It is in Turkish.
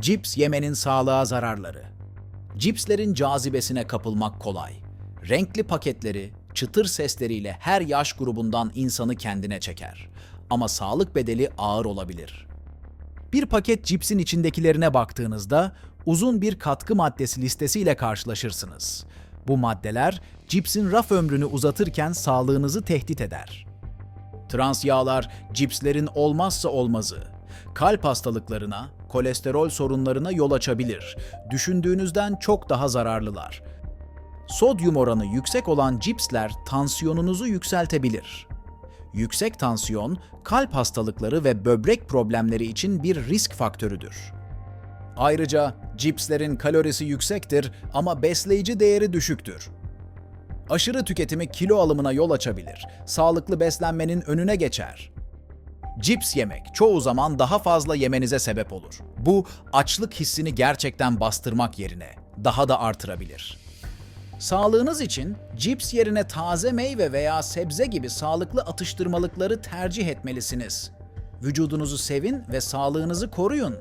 Cips yemenin sağlığa zararları. Cipslerin cazibesine kapılmak kolay. Renkli paketleri, çıtır sesleriyle her yaş grubundan insanı kendine çeker. Ama sağlık bedeli ağır olabilir. Bir paket cipsin içindekilerine baktığınızda uzun bir katkı maddesi listesiyle karşılaşırsınız. Bu maddeler cipsin raf ömrünü uzatırken sağlığınızı tehdit eder. Trans yağlar cipslerin olmazsa olmazı. Kalp hastalıklarına, kolesterol sorunlarına yol açabilir. Düşündüğünüzden çok daha zararlılar. Sodyum oranı yüksek olan cipsler tansiyonunuzu yükseltebilir. Yüksek tansiyon, kalp hastalıkları ve böbrek problemleri için bir risk faktörüdür. Ayrıca cipslerin kalorisi yüksektir ama besleyici değeri düşüktür. Aşırı tüketimi kilo alımına yol açabilir. Sağlıklı beslenmenin önüne geçer. Cips yemek çoğu zaman daha fazla yemenize sebep olur. Bu açlık hissini gerçekten bastırmak yerine daha da artırabilir. Sağlığınız için cips yerine taze meyve veya sebze gibi sağlıklı atıştırmalıkları tercih etmelisiniz. Vücudunuzu sevin ve sağlığınızı koruyun.